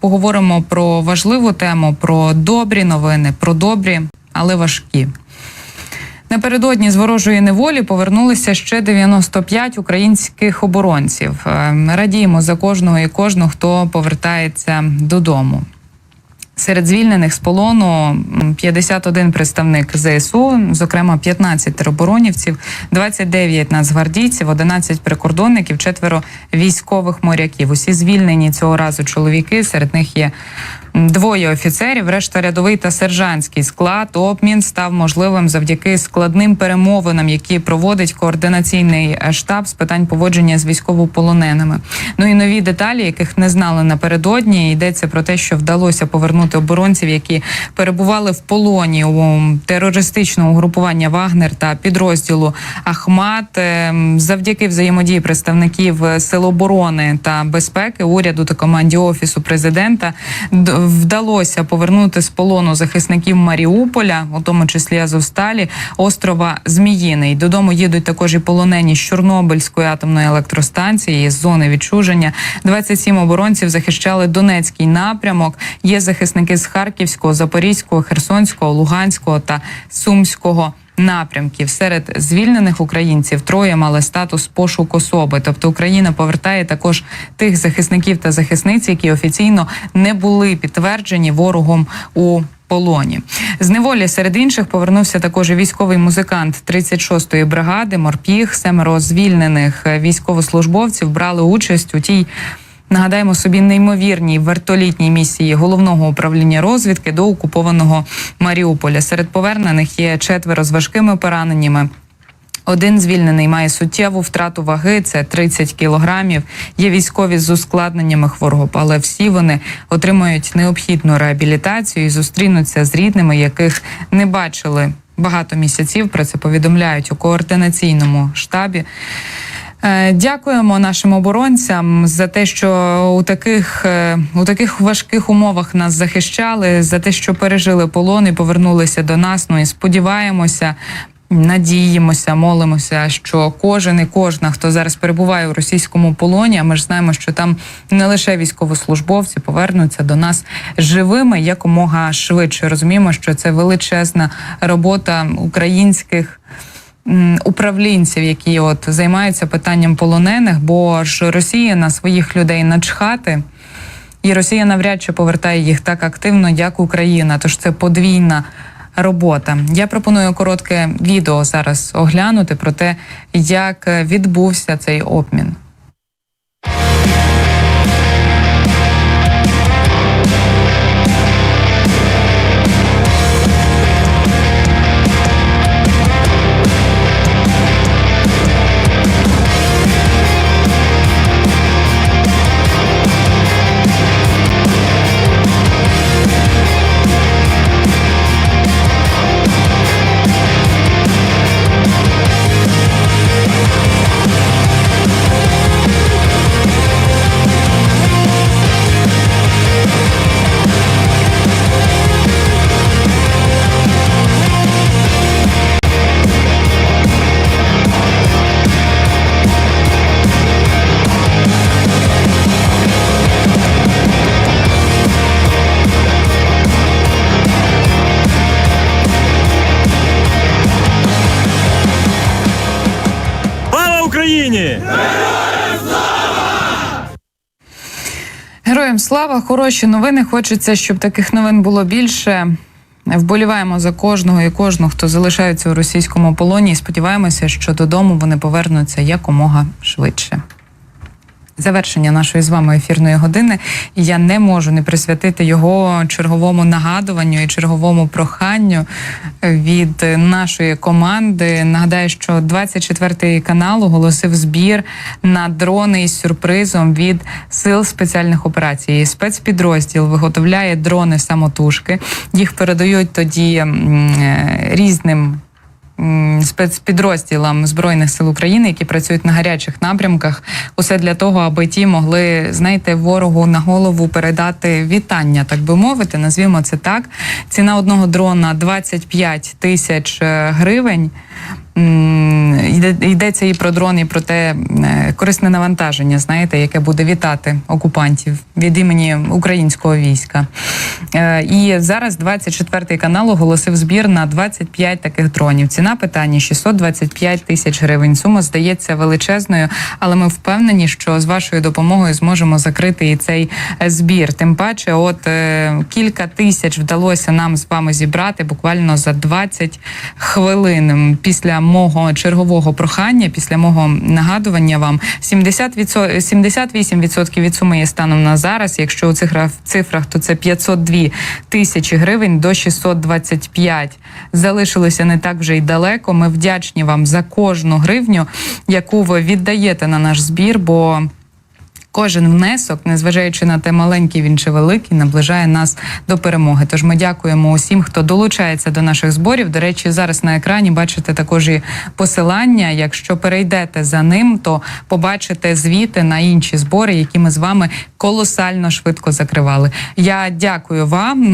Поговоримо про важливу тему, про добрі новини, про добрі, але важкі. Напередодні з ворожої неволі повернулися ще 95 українських оборонців. Ем, Радіємо за кожного і кожного, хто повертається додому. Серед звільнених з полону м, 51 представник ЗСУ, зокрема 15 тероборонівців, 29 нацгвардійців, 11 прикордонників, четверо військових моряків. Усі звільнені цього разу чоловіки. Серед них є двоє офіцерів. Решта рядовий та сержантський склад. Обмін став можливим завдяки складним перемовинам, які проводить координаційний е, штаб з питань поводження з військовополоненими. Ну і нові деталі, яких не знали напередодні. Йдеться про те, що вдалося повернути оборонців, які перебували в полоні у терористичного угрупування Вагнер та підрозділу Ахмат. Ем, Завдяки взаємодії представників е, Сил оборони та безпеки, уряду та команді офісу президента вдалося повернути з полону захисників Маріуполя, у тому числі Азовсталі, острова Зміїний. Додому їдуть також і полонені з Чорнобильської атомної електростанції з зони відчуження. 27 оборонців захищали Донецький напрямок. Є захисники з Харківського, Запорізького, Херсонського, Луганського та Сумського. Напрямків серед звільнених українців троє мали статус пошук особи. Тобто Україна повертає також тих захисників та захисниць, які офіційно не були підтверджені ворогом у полоні. З неволі серед інших повернувся також і військовий музикант 36-ї бригади. Морпіг, семеро звільнених військовослужбовців брали участь у тій. Нагадаємо собі неймовірній вертолітній місії головного управління розвідки до окупованого Маріуполя. Серед повернених є четверо з важкими пораненнями. Один звільнений має суттєву втрату ваги, це 30 кілограмів. Є військові з ускладненнями хвороб, але всі вони отримують необхідну реабілітацію і зустрінуться з рідними, яких не бачили багато місяців. Про це повідомляють у координаційному штабі. Е, Дякуємо нашим оборонцям за те, що у таких е, у таких важких умовах нас захищали, за те, що пережили полон і повернулися до нас. Ну і сподіваємося. Надіємося, молимося, що кожен і кожна, хто зараз перебуває у російському полоні, а ми ж знаємо, що там не лише військовослужбовці повернуться до нас живими якомога швидше. Розуміємо, що це величезна робота українських управлінців, які от займаються питанням полонених, бо ж Росія на своїх людей начхати. І Росія навряд чи повертає їх так активно, як Україна. Тож це подвійна робота. Я пропоную коротке відео зараз оглянути про те, як відбувся цей обмін. Україні! Героям слава, хороші новини. Хочеться, щоб таких новин було більше. Вболіваємо за кожного і кожну, хто залишається у російському полоні. І сподіваємося, що додому вони повернуться якомога швидше. Завершення нашої з вами ефірної години. І я не можу не присвятити його черговому нагадуванню і черговому проханню від нашої команди. Нагадаю, що 24-й канал оголосив збір на дрони із сюрпризом від сил спеціальних операцій. Спецпідрозділ виготовляє дрони самотужки. Їх передають тоді е, різним спецпідрозділам збройних сил України, які працюють на гарячих напрямках, усе для того, аби ті могли знаєте, ворогу на голову передати вітання, так би мовити. Назвімо це так. Ціна одного дрона 25 тисяч е, гривень. Йдеться і про дрон, і про те е, корисне навантаження, знаєте, яке буде вітати окупантів від імені українського війська. Е, І зараз 24 канал оголосив збір на 25 таких дронів. Ціна питання 625 тисяч гривень. Сума здається величезною, але ми впевнені, що з вашою допомогою зможемо закрити і цей е, збір. Тим паче, от кілька тисяч вдалося нам з вами зібрати буквально за 20 хвилин після мого чергового прохання, після мого нагадування вам 70%, 78% від суми є станом на зараз. Якщо у цифрах, цифрах, то це 502 тисячі гривень до 625. Залишилося не так вже й далеко. Ми вдячні вам за кожну гривню, яку ви віддаєте на наш збір. бо Кожен внесок, незважаючи на те, маленький він чи великий, наближає нас до перемоги. Тож ми дякуємо усім, хто долучається до наших зборів. До речі, зараз на екрані бачите також і посилання. Якщо перейдете за ним, то побачите звіти на інші збори, які ми з вами колосально швидко закривали. Я дякую вам.